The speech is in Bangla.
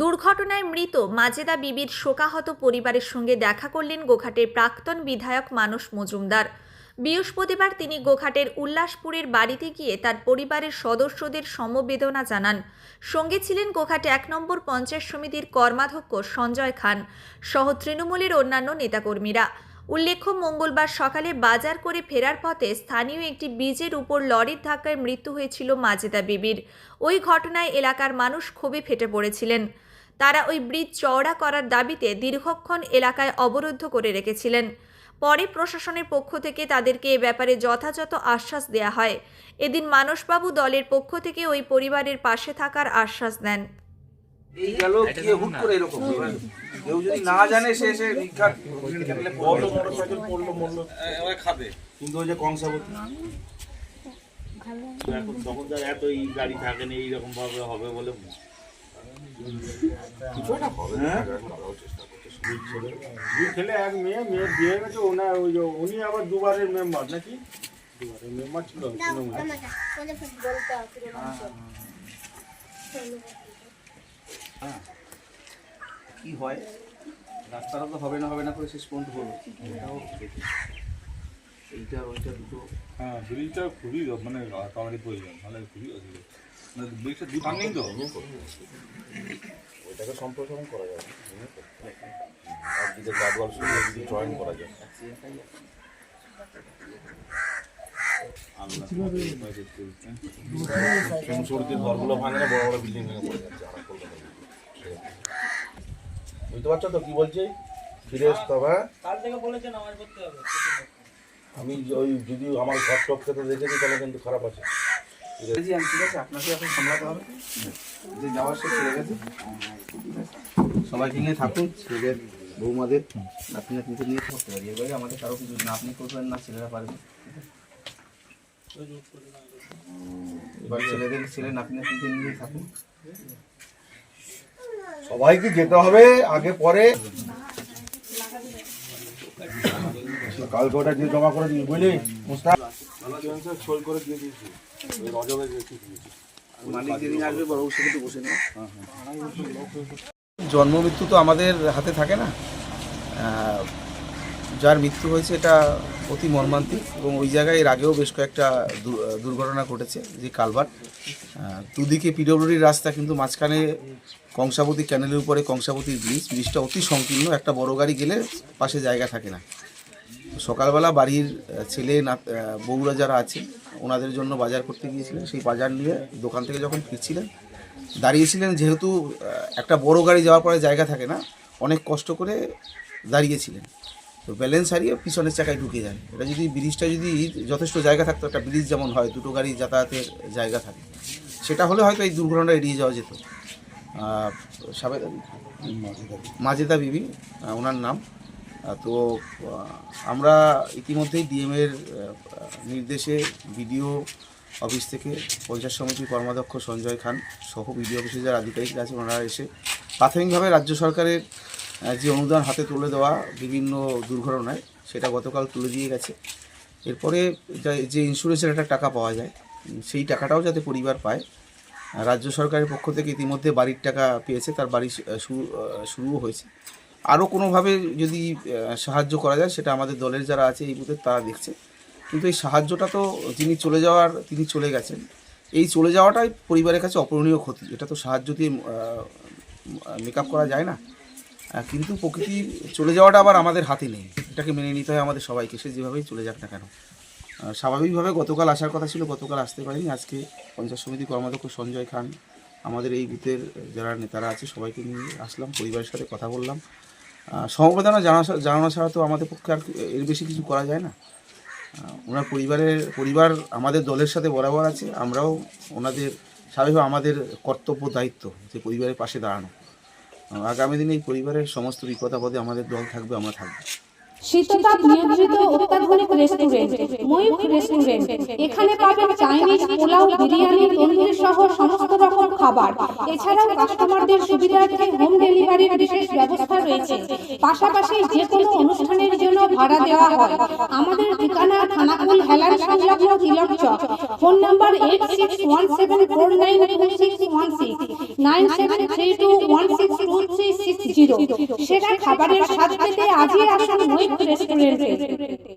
দুর্ঘটনায় মৃত মাজেদা বিবির শোকাহত পরিবারের সঙ্গে দেখা করলেন গোঘাটের প্রাক্তন বিধায়ক মানস মজুমদার। বৃহস্পতিবার তিনি গোঘাটের উল্লাসপুরের বাড়িতে গিয়ে তার পরিবারের সদস্যদের সমবেদনা জানান। সঙ্গে ছিলেন গোঘাটে এক নম্বর পঞ্চায়েত সমিতির কর্মাধ্যক্ষ সঞ্জয় খান সহ তৃণমূলের অন্যান্য নেতাকর্মীরা। উল্লেখ্য, মঙ্গলবার সকালে বাজার করে ফেরার পথে স্থানীয় একটি ব্রিজের উপর লরির ধাক্কায় মৃত্যু হয়েছিল মাজেদা বিবির। ওই ঘটনায় এলাকার মানুষ ক্ষোভে ফেটে পড়েছিলেন। তারা ওই ব্রিজ চওড়া করার দাবিতে দীর্ঘক্ষণ এলাকায় অবরুদ্ধ করে রেখেছিলেন। পরে প্রশাসনের পক্ষ থেকে তাদেরকে এ ব্যাপারে যথাযথ আশ্বাস দেয়া হয়। এদিন মানসবাবু দলের পক্ষ থেকে ওই পরিবারের পাশে থাকার আশ্বাস দেন। কেউ যদি না জানে সে সে ভিক্ষা বড় মোটরসাইকেল পড়ল মরলো খাবে কিন্তু ওই যে কংসাবতী এখন তখন তো এত এই গাড়ি থাকে না এইরকম ভাবে হবে বলে হ্যাঁ? ছেলে এক মেয়ে মেয়ের বিয়ে গেছে ওনার ওই উনি আবার দুবারের মেম্বার নাকি দুবারের মেম্বার ছিল তৃণমূলে। কি হয়? রাস্তাটা তো হবে না হবে না করে শেষ পর্যন্ত হলো। এটাও। এইটা ওইটা দুটো। হ্যাঁ ব্রিজটা খুবই মানে কামারি প্রয়োজন তাহলে খুবই অসুবিধা। মানে ব্রিজটা দুই ভাঙেই তো? ওইটাকে সম্প্রসারণ করা যাবে আর যদি গাডওয়াল সরিয়ে যদি জয়েন করা যায়। আল্লাহ বাজেট করছে সরুতে ঘরগুলো ভাঙে না বড় বড় বিল্ডিং ভেঙে পড়ে যাচ্ছে আর বুঝতে পারছ তো কি বলছি? ফিরে আসতে হবে? আমি ওই যদি আমার ঘর টপকে তো দেখেছি তাহলে কিন্তু খারাপ আছে। ঠিক আছে। আপনাকে এখন সামলাতে হবে। যে যাওয়ার সে ছেড়ে গেছে। সবাইকে নিয়ে থাকুন ছেলেদের বৌমাদের নাতি নাতনিকে নিয়ে থাকতে পারি এবারে আমাদের কারও কিছু না আপনি করবেন না ছেলেরা পারবে। এবার ছেলেদের ছেলে নাতি নাতনিকে নিয়ে থাকুন। সবাইকে যেতে হবে, আগে পরে। কালকে ওটা দিয়ে জমা করে দিবি, বুঝলি? করে দিয়ে দিয়েছি জন্ম মৃত্যু তো আমাদের হাতে থাকে না। যার মৃত্যু হয়েছে এটা অতি মর্মান্তিক এবং ওই জায়গায় এর আগেও বেশ কয়েকটা দুর্ঘটনা ঘটেছে যে কালভার্ট। আহ, দুদিকে পিডব্লিউডির রাস্তা কিন্তু মাঝখানে কংসাবতী ক্যানেলের উপরে কংসাবতী ব্রিজ ব্রিজটা অতি সংকীর্ণ একটা বড় গাড়ি গেলে পাশে জায়গা থাকে না। সকালবেলা বাড়ির ছেলে না বউরা যারা আছে ওনাদের জন্য বাজার করতে গিয়েছিলেন। সেই বাজার নিয়ে দোকান থেকে যখন ফিরছিলেন দাঁড়িয়েছিলেন যেহেতু একটা বড় গাড়ি যাওয়ার পরে জায়গা থাকে না অনেক কষ্ট করে দাঁড়িয়েছিলেন। তো ব্যালেন্স হারিয়ে পিছনের চাকায় ঢুকে যায় এটা যদি ব্রিজটা যদি যথেষ্ট জায়গা থাকতো, একটা ব্রিজ যেমন হয়, দুটো গাড়ি যাতায়াতের জায়গা থাকে, সেটা হলে হয়তো এই দুর্ঘটনাটা এড়িয়ে যাওয়া যেত। মাজেদা বিবি ওনার নাম। তো আমরা ইতিমধ্যেই ডিএমের নির্দেশে বিডিও অফিস থেকে পঞ্চায়েত সমিতির কর্মাধ্যক্ষ সঞ্জয় খান সহ বিডিও অফিসে যারা আধিকারিকরা আছে, ওনারা এসে প্রাথমিকভাবে রাজ্য সরকারের যে অনুদান হাতে তুলে দেওয়া বিভিন্ন দুর্ঘটনায়, সেটা গতকাল তুলে দিয়ে গেছে। এরপরে যে ইন্স্যুরেন্সের একটা টাকা পাওয়া যায় সেই টাকাটাও যাতে পরিবার পায়। রাজ্য সরকারের পক্ষ থেকে ইতিমধ্যে বাড়ির টাকা পেয়েছে, তার বাড়ি শুরু শুরুও হয়েছে। আরও কোনোভাবে যদি সাহায্য করা যায়, সেটা আমাদের দলের যারা আছে এই বুথে, তারা দেখছে। কিন্তু এই সাহায্যটা তো যিনি চলে যাওয়ার, তিনি চলে গেছেন। এই চলে যাওয়াটাই পরিবারের কাছে অপূরণীয় ক্ষতি। এটা তো সাহায্য দিয়ে মেক করা যায় না। কিন্তু প্রকৃতি চলে যাওয়াটা আবার আমাদের হাতে নেই। এটাকে মেনে নিতে হয় আমাদের সবাইকে, সে যেভাবেই চলে যাক না কেন। স্বাভাবিকভাবে গতকাল আসার কথা ছিল, গতকাল আসতে পারিনি। আজকে পঞ্চায়েত সমিতি কর্মাধ্যক্ষ সঞ্জয় খান আমাদের এই বুথের যারা নেতারা আছে, সবাইকে নিয়ে আসলাম, পরিবারের সাথে কথা বললাম। সমবেদনা জানা জানানো ছাড়া তো আমাদের পক্ষে আর এর বেশি কিছু করা যায় না। ওনার পরিবারের, পরিবার আমাদের দলের সাথে বরাবর আছে, আমরাও ওনাদের, স্বাভাবিকভাবে আমাদের কর্তব্য দায়িত্ব যে পরিবারের পাশে দাঁড়ানো। আগামী দিনে এই পরিবারের সমস্ত বিপদ আপদে আমাদের দল থাকবে, আমরা থাকব। শীততাপ নিয়ন্ত্রিত অত্যাধুনিক রেস্টুরেন্ট ময়ূখ রেস্টুরেন্ট এখানে পাবেন চাইনিজ পোলাও, বিরিয়ানি, তন্দুরি সহ সমস্ত রকম খাবার। এছাড়াও কাস্টমারদের সুবিধার্থে হোম ডেলিভারির বিশেষ ব্যবস্থা রয়েছে। পাশাপাশি যে কোনো অনুষ্ঠানের ভাড়া দেওয়া হয়। আমাদের ঠিকানা থানাকুল হেলান সংলগ্ন Tilak Chak. Phone number eight six one seven four nine one two one six খাবারের আজই আসুন রেস্টুরেন্টে।